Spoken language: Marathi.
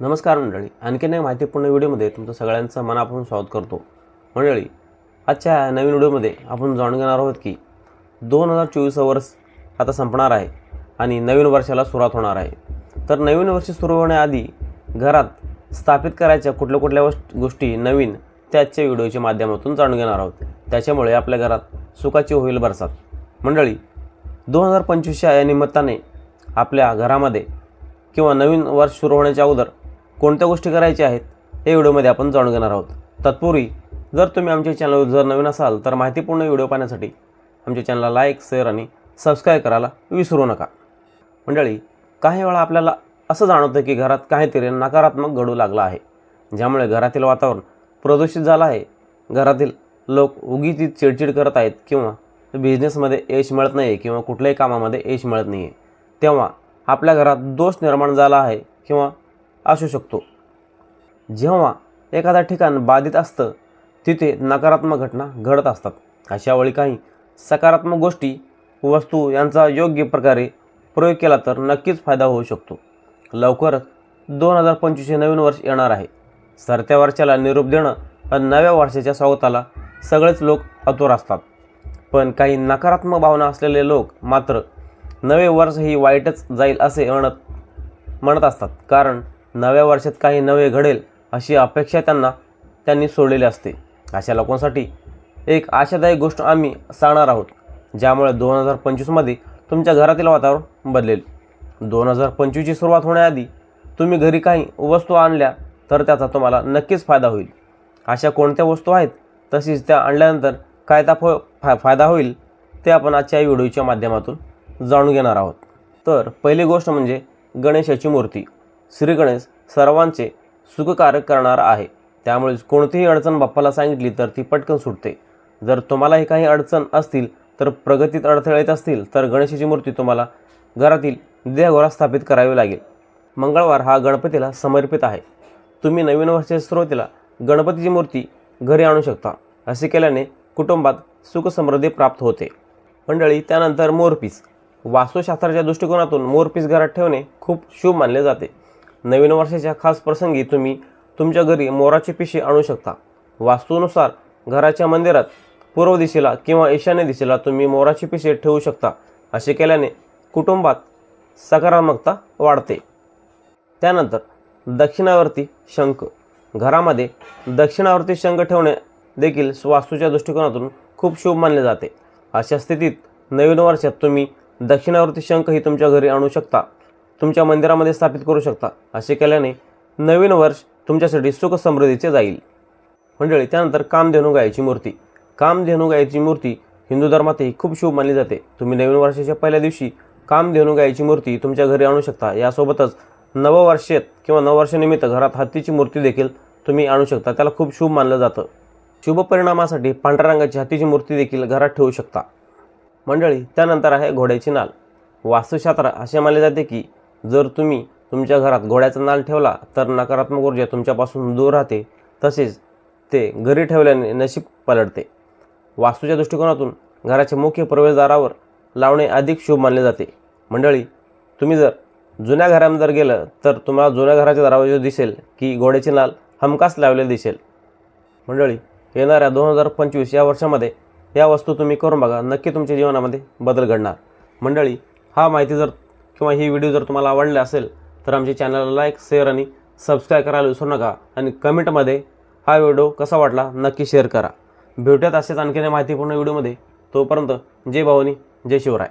नमस्कार मंडळी. आणखीन एक माहितीपूर्ण व्हिडिओमध्ये तुमचं सगळ्यांचं मनापासून स्वागत करतो. मंडळी आजच्या नवीन व्हिडिओमध्ये आपण जाणून घेणार आहोत की दोन हजार चोवीस वर्ष आता संपणार आहे आणि नवीन वर्षाला सुरुवात होणार आहे. तर नवीन वर्ष सुरू होण्याआधी घरात स्थापित करायच्या कुठल्या कुठल्या गोष्टी नवीन त्याच्या व्हिडिओच्या माध्यमातून जाणून घेणार आहोत. त्याच्यामुळे आपल्या घरात सुखाची होईल बरसात. मंडळी दोन हजार पंचवीसच्या या निमित्ताने आपल्या घरामध्ये किंवा नवीन वर्ष सुरू होण्याच्या अगोदर कोणत्या गोष्टी करायच्या आहेत हे व्हिडिओमध्ये आपण जाणून घेणार आहोत. तत्पूर्वी जर तुम्ही आमच्या चॅनलवर जर नवीन असाल तर माहितीपूर्ण व्हिडिओ पाहण्यासाठी आमच्या चॅनलला लाईक शेअर आणि सबस्क्राईब करायला विसरू नका. मंडळी काही वेळा आपल्याला असं जाणवतं की घरात काहीतरी नकारात्मक घडू लागलं आहे ज्यामुळे घरातील वातावरण प्रदूषित झालं आहे. घरातील लोक उगीच चिडचिड करत आहेत किंवा बिझनेसमध्ये यश मिळत नाही आहे किंवा कुठल्याही कामामध्ये यश मिळत नाही आहे तेव्हा आपल्या घरात दोष निर्माण झाला आहे किंवा असू शकतो. जेव्हा एखादा ठिकाण बाधित असतं तिथे नकारात्मक घटना घडत असतात. अशा वेळी काही सकारात्मक गोष्टी वस्तू यांचा योग्य प्रकारे प्रयोग केला तर नक्कीच फायदा होऊ शकतो. लवकरच दोन हजार पंचवीसशे नवीन वर्ष येणार आहे. सरत्या वर्षाला निरोप देणं आणि नव्या वर्षाच्या स्वागताला सगळेच लोक अतुर असतात. पण काही नकारात्मक भावना असलेले लोक मात्र नवे वर्ष ही वाईटच जाईल असे म्हणत म्हणत असतात. कारण नव्या वर्षात काही नवे घडेल अशी अपेक्षा त्यांना त्यांनी सोडलेली असते. अशा लोकांसाठी एक आशादायक गोष्ट आम्ही सांगणार आहोत ज्यामुळे दोन हजार पंचवीसमध्ये तुमच्या घरातील वातावरण बदलेल. दोन हजार पंचवीसची सुरुवात होण्याआधी तुम्ही घरी काही वस्तू आणल्या तर त्याचा तुम्हाला नक्कीच फायदा होईल. अशा कोणत्या वस्तू आहेत तसेच त्या आणल्यानंतर काय त्या फ फा फायदा होईल ते आपण आजच्या व्हिडिओच्या माध्यमातून जाणून घेणार आहोत. तर पहिली गोष्ट म्हणजे गणेशाची मूर्ती. श्री गणेश सर्वांचे सुखकारक करणार आहे. त्यामुळे कोणतीही अडचण बाप्पाला सांगितली तर ती पटकन सुटते. जर तुम्हालाही काही अडचण असतील तर प्रगतीत अडथळे येत असतील तर गणेशाची मूर्ती तुम्हाला घरातील देहघरात स्थापित करावी लागेल. मंगळवार हा गणपतीला समर्पित आहे. तुम्ही नवीन वर्षाच्या सुरुवातीला गणपतीची मूर्ती घरी आणू शकता. असे केल्याने कुटुंबात सुख समृद्धी प्राप्त होते. मंडळी त्यानंतर मोरपीस. वास्तुशास्त्राच्या दृष्टिकोनातून मोरपीस घरात ठेवणे खूप शुभ मानले जाते. नवीन वर्षाच्या खास प्रसंगी तुम्ही तुमच्या घरी मोराची पिशी आणू शकता. वास्तूनुसार घराच्या मंदिरात पूर्व दिशेला किंवा ईशान्य दिशेला तुम्ही मोराची पिशे ठेवू शकता असे केल्याने कुटुंबात सकारात्मकता वाढते. त्यानंतर दक्षिणावर्ती शंख. घरामध्ये दक्षिणावर्ती शंख ठेवणे देखील वास्तूच्या दृष्टिकोनातून खूप शुभ मानले जाते. अशा स्थितीत नवीन वर्षात तुम्ही दक्षिणावर्ती शंख ही तुमच्या घरी आणू शकता. तुमच्या मंदिरामध्ये स्थापित करू शकता. असे केल्याने नवीन वर्ष तुमच्यासाठी सुख समृद्धीचे जाईल. मंडळी त्यानंतर कामधेनू गायची मूर्ती. कामधेनू गायची मूर्ती हिंदू धर्मातही खूप शुभ मानली जाते. तुम्ही नवीन वर्षाच्या पहिल्या दिवशी कामधेनू गायची मूर्ती तुमच्या घरी आणू शकता. यासोबतच नववर्षात किंवा नववर्षानिमित्त घरात हत्तीची मूर्ती देखील तुम्ही आणू शकता. त्याला खूप शुभ मानलं जातं. शुभ परिणामासाठी पांढऱ्या रंगाची हत्तीची मूर्ती देखील घरात ठेवू शकता. मंडळी त्यानंतर आहे घोड्याची नाल. वास्तुशास्त्र असे मानले जाते की जर तुम्ही तुमच्या घरात घोड्याचा नाल ठेवला तर नकारात्मक ऊर्जा तुमच्यापासून दूर राहते. तसेच ते घरी ठेवल्याने नशीब पलटते. वास्तूच्या दृष्टिकोनातून घराच्या मुख्य प्रवेशद्वारावर लावणे अधिक शुभ मानले जाते. मंडळी तुम्ही जर जुन्या घरामध्ये जर गेलं तर तुम्हाला जुन्या घराच्या दरवाजे दिसेल की घोड्याचे नाल हमखास लावले दिसेल. मंडळी येणाऱ्या दोन हजार पंचवीस या वर्षामध्ये या वस्तू तुम्ही करून बघा. नक्की तुमच्या जीवनामध्ये बदल घडणार. मंडळी हा माहिती जर किंवा ही व्हिडिओ जर तुम्हाला आवडले असेल तर आमच्या चॅनलला लाईक शेअर आणि सबस्क्राईब करायला विसरू नका. आणि कमेंटमध्ये हा व्हिडिओ कसा वाटला नक्की शेअर करा. भेटूयात असेच आणखीन माहितीपूर्ण व्हिडिओमध्ये तोपर्यंत जय भवानी जय शिवराय.